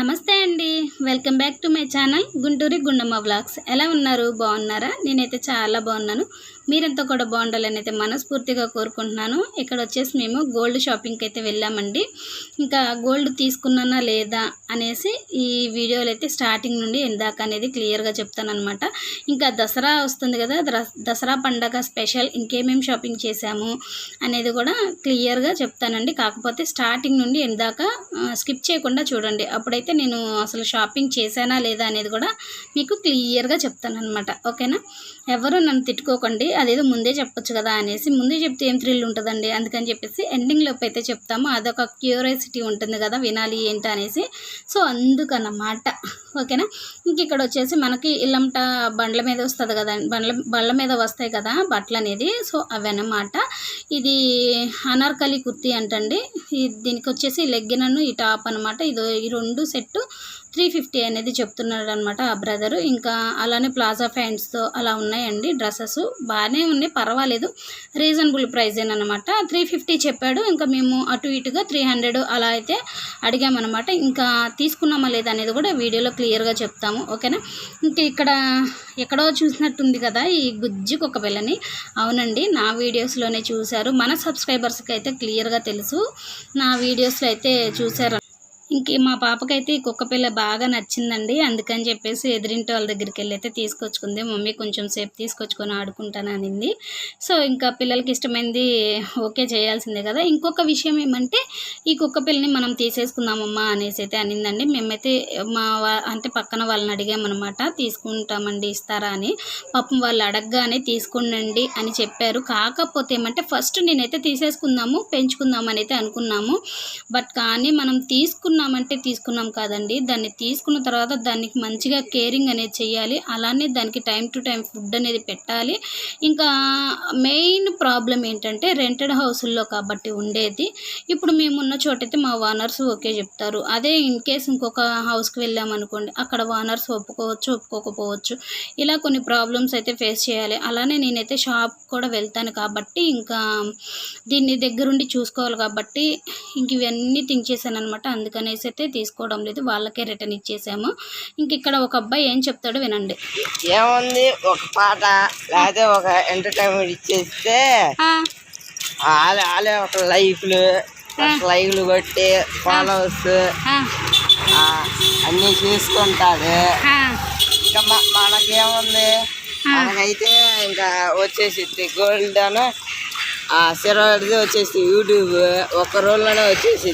నమస్తే అండి. Welcome back to my channel Gunturi Gundamma vlogs. ఎలా ఉన్నారు? బాగున్నారా? నేనైతే చాలా బాగున్నాను. మీరంతా కూడా బాగుండాలని అయితే మనస్ఫూర్తిగా కోరుకుంటున్నాను. ఇక్కడ వచ్చేసి మేము గోల్డ్ షాపింగ్కి అయితే వెళ్ళామండి. ఇంకా గోల్డ్ తీసుకున్నానా లేదా అనేసి ఈ వీడియోలు అయితే స్టార్టింగ్ నుండి ఇందాక అనేది క్లియర్గా చెప్తాను అనమాట ఇంకా దసరా వస్తుంది కదా దసరా పండగ స్పెషల్ ఇంకేమేమి షాపింగ్ చేశాము అనేది కూడా క్లియర్గా చెప్తానండి. కాకపోతే స్టార్టింగ్ నుండి ఇందాక స్కిప్ చేయకుండా చూడండి. అప్పుడైతే అయితే నేను అసలు షాపింగ్ చేశానా లేదా అనేది కూడా మీకు క్లియర్గా చెప్తాను అనమాట ఓకేనా? ఎవరు నన్ను తిట్టుకోకండి. అదేదో ముందే చెప్పొచ్చు కదా అనేసి ముందే చెప్తే ఏం థ్రిల్ ఉంటుందండి? అందుకని చెప్పేసి ఎండింగ్లోపు అయితే చెప్తాము. అదొక క్యూరియాసిటీ ఉంటుంది కదా వినాలి ఏంటి అనేసి. సో అందుకన్నమాట. ఓకేనా? ఇంక ఇక్కడ వచ్చేసి మనకి ఇల్లంట బండ్ల మీద వస్తుంది కదా బండ్ల బండ్ల మీద వస్తాయి కదా బట్టలు అనేది సో అవి అన్నమాట. ఇది అనార్కలి కుర్తీ అంటండి. ఈ దీనికి వచ్చేసి లెగ్గినను ఈ టాప్ అనమాట ఇది ఈ రెండు సెట్ త్రీ ఫిఫ్టీ అనేది చెప్తున్నాడు అనమాట ఆ బ్రదరు. ఇంకా అలానే ప్లాజా ఫ్యాంట్స్తో అలా ఉన్నాయండి డ్రెస్సెస్. బాగానే ఉన్నాయి పర్వాలేదు. రీజనబుల్ ప్రైస్ అనమాట త్రీ ఫిఫ్టీ చెప్పాడు. ఇంకా మేము అటు ఇటుగా త్రీ హండ్రెడ్ అలా అయితే అడిగామన్నమాట. ఇంకా తీసుకున్నామా లేదా అనేది కూడా వీడియోలో క్లియర్గా చెప్తాము. ఓకేనా? ఇంకా ఇక్కడ ఎక్కడో చూసినట్టుంది కదా ఈ గుజ్జుకు ఒక పిల్లని. అవునండి నా వీడియోస్లోనే చూశారు. మన సబ్స్క్రైబర్స్కి అయితే క్లియర్గా తెలుసు. నా వీడియోస్లో అయితే చూశారు. ఇంక మా పాపకైతే ఈ కుక్క పిల్ల బాగా నచ్చిందండి. అందుకని చెప్పేసి ఎదిరింటి వాళ్ళ దగ్గరికి వెళ్ళి అయితే తీసుకొచ్చుకుంది. మమ్మీ కొంచెం సేపు తీసుకొచ్చుకొని ఆడుకుంటాననింది సో ఇంకా పిల్లలకి ఇష్టమైంది ఓకే చేయాల్సిందే కదా. ఇంకొక విషయం ఏమంటే ఈ కుక్క పిల్లని మనం తీసేసుకుందామమ్మా అనేసి అయితే అనిందండి. మేమైతే మా వా- అంటే పక్కన వాళ్ళని అడిగామన్నమాట. తీసుకుంటామండి ఇస్తారా అని. పాపం వాళ్ళు అడగగానే తీసుకుండండి అని చెప్పారు. కాకపోతే ఏమంటే ఫస్ట్ నేనైతే తీసేసుకుందాము పెంచుకుందామని అయితే అనుకున్నాము. బట్ కానీ మనం తీసుకున్న తీసుకున్నామంటే తీసుకున్నాం కాదండి. దాన్ని తీసుకున్న తర్వాత దానికి మంచిగా కేరింగ్ అనేది చేయాలి. అలానే దానికి టైం టు టైం ఫుడ్ అనేది పెట్టాలి. ఇంకా మెయిన్ ప్రాబ్లం ఏంటంటే రెంటెడ్ హౌసుల్లో కాబట్టి ఉండేది. ఇప్పుడు మేము ఉన్న చోటైతే మా ఓనర్స్ ఓకే చెప్తారు. అదే ఇన్ కేస్ ఇంకొక హౌస్కి వెళ్ళామనుకోండి అక్కడ ఓనర్స్ ఒప్పుకోవచ్చు ఒప్పుకోకపోవచ్చు. ఇలా కొన్ని ప్రాబ్లమ్స్ అయితే ఫేస్ చేయాలి. అలానే నేనైతే షాప్ కూడా వెళ్తాను కాబట్టి ఇంకా దీన్ని దగ్గరుండి చూసుకోవాలి కాబట్టి ఇంక ఇవన్నీ థింక్ చేశాను అనమాట అందుకనే అందుకనేసి అయితే తీసుకోవడం లేదు. వాళ్ళకే రిటర్న్ ఇచ్చేసాము. ఇంక ఇక్కడ ఒక అబ్బాయి ఏం చెప్తాడో వినండి. ఏముంది? ఒక పాట లేకపోతే ఒక ఎంటర్టైన్మెంట్ ఇచ్చేస్తే వాళ్ళే ఒక లైఫ్లు లైవ్లు కొట్టి ఫాలోవర్స్ అన్నీ చూసుకుంటాడు. ఇంకా మనకేముంది? మనకైతే ఇంకా వచ్చేసి గోల్డ్ అని ఆ సిరవడిది వచ్చేసి యూట్యూబ్ ఒక్క రోజులోనే వచ్చేసి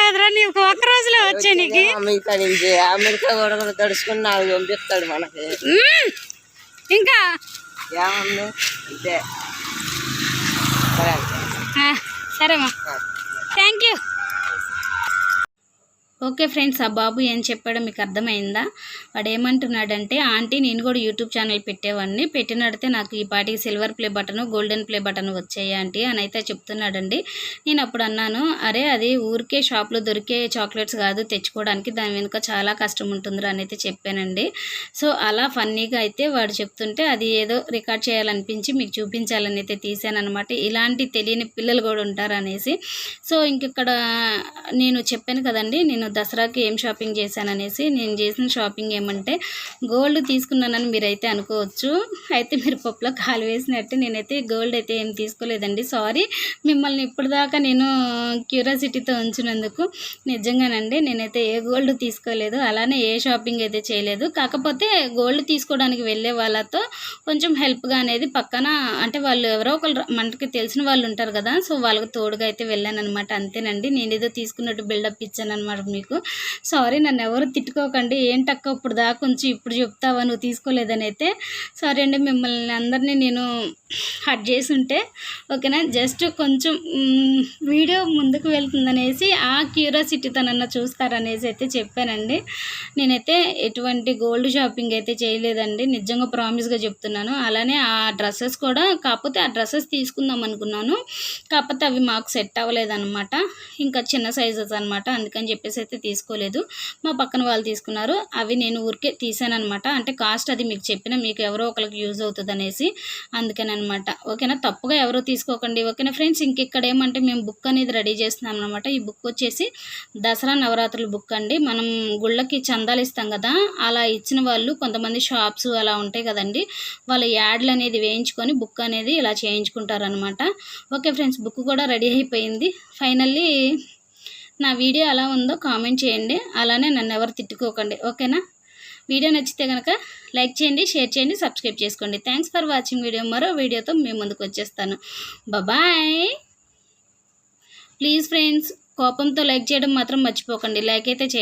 కాదురా నీకు ఒక రోజులో వచ్చే నీకు. అమెరికా నుంచి. అమెరికా కూడా తడుచుకుని నాకు పంపిస్తాడు మనకి. ఇంకా? సరే. ఆ, సరేమ్మా థ్యాంక్ యూ ఓకే ఫ్రెండ్స్ ఆ బాబు ఏం చెప్పాడో మీకు అర్థమైందా? వాడు ఏమంటున్నాడంటే ఆంటీ నేను కూడా యూట్యూబ్ ఛానల్ పెట్టేవాడిని. పెట్టినడితే నాకు ఈ పాటికి silver play button golden play button వచ్చాయి ఆంటీ అని అయితే చెప్తున్నాడండి. నేను అప్పుడు అన్నాను అరే అది ఊరికే షాప్లో దొరికే చాక్లెట్స్ కాదు తెచ్చుకోవడానికి దాని వెనుక చాలా కష్టం ఉంటుంది అని అయితే చెప్పానండి. సో అలా ఫన్నీగా అయితే వాడు చెప్తుంటే అది ఏదో రికార్డ్ చేయాలనిపించి మీకు చూపించాలని అయితే తీసాను అనమాట ఇలాంటి తెలియని పిల్లలు కూడా ఉంటారు అనేసి సో ఇంక ఇక్కడ నేను చెప్పాను కదండి నేను దసరాకి ఏం షాపింగ్ చేశాననేసి నేను చేసిన షాపింగ్ ఏమంటే గోల్డ్ తీసుకున్నానని మీరైతే అనుకోవచ్చు. అయితే మీరు పప్పులో కాలు వేసినట్టు నేనైతే గోల్డ్ అయితే ఏం తీసుకోలేదండి. సారీ మిమ్మల్ని ఇప్పటిదాకా నేను క్యూరియాసిటీతో ఉంచినందుకు నిజంగానండి. నేనైతే ఏ గోల్డ్ తీసుకోలేదు అలానే ఏ షాపింగ్ అయితే చేయలేదు. కాకపోతే గోల్డ్ తీసుకోవడానికి వెళ్ళే వాళ్ళతో కొంచెం హెల్ప్గా అనేది పక్కన అంటే వాళ్ళు ఎవరో ఒకరు మనకి తెలిసిన వాళ్ళు ఉంటారు కదా సో వాళ్ళకి తోడుగా అయితే వెళ్ళాను అనమాట అంతేనండి. నేను ఏదో తీసుకున్నట్టు బిల్డప్ ఇచ్చాను అనమాట మీకు. సారీ నన్ను ఎవరు తిట్టుకోకండి. ఏంటక్క ఇప్పుడు దాకా కొంచెం ఇప్పుడు చెప్తావా? నువ్వు తీసుకోలేదని అయితే. సారీ అండి మిమ్మల్ని అందరినీ నేను హట్ చేసి ఉంటే ఓకేనా? జస్ట్ కొంచెం వీడియో ముందుకు వెళ్తుందనేసి ఆ క్యూరియాసిటీ తనన్న చూస్తారనేసి అయితే చెప్పానండి. నేనైతే ఎటువంటి గోల్డ్ షాపింగ్ అయితే చేయలేదండి. నిజంగా ప్రామిస్గా చెప్తున్నాను. అలానే ఆ డ్రెస్సెస్ కూడా కాకపోతే ఆ డ్రెస్సెస్ తీసుకుందాం అనుకున్నాను. కాకపోతే అవి మాకు సెట్ అవ్వలేదన్నమాట. ఇంకా చిన్న సైజెస్ అనమాట అందుకని చెప్పేసి అయితే తీసుకోలేదు. మా పక్కన వాళ్ళు తీసుకున్నారు. అవి నేను ఊరికే తీసాను అనమాట అంటే కాస్ట్ అది మీకు చెప్పిన మీకు ఎవరో ఒకరికి యూజ్ అవుతుంది అనేసి అందుకనమాట ఓకేనా? తప్పుగా ఎవరో తీసుకోకండి. ఓకేనా ఫ్రెండ్స్? ఇంకెక్కడ ఏమంటే మేము బుక్ అనేది రెడీ చేస్తున్నాం అనమాట ఈ బుక్ వచ్చేసి దసరా నవరాత్రుల బుక్ అండి. మనం గుళ్ళకి చందాలు ఇస్తాం కదా అలా ఇచ్చిన వాళ్ళు కొంతమంది షాప్స్ అలా ఉంటాయి కదండి. వాళ్ళ యాడ్లు అనేది వేయించుకొని బుక్ అనేది ఇలా చేయించుకుంటారనమాట ఓకే ఫ్రెండ్స్ బుక్ కూడా రెడీ అయిపోయింది. ఫైనల్లీ నా వీడియో ఎలా ఉందో కామెంట్ చేయండి. అలానే నన్ను ఎవరు తిట్టుకోకండి. ఓకేనా? వీడియో నచ్చితే కనుక లైక్ చేయండి షేర్ చేయండి సబ్స్క్రైబ్ చేసుకోండి. Thanks for watching video. మరో వీడియోతో మీ ముందుకు వచ్చేస్తాను. బాయ్ ప్లీజ్ ఫ్రెండ్స్ కోపంతో లైక్ చేయడం మాత్రం మర్చిపోకండి. లైక్ అయితే చేయండి.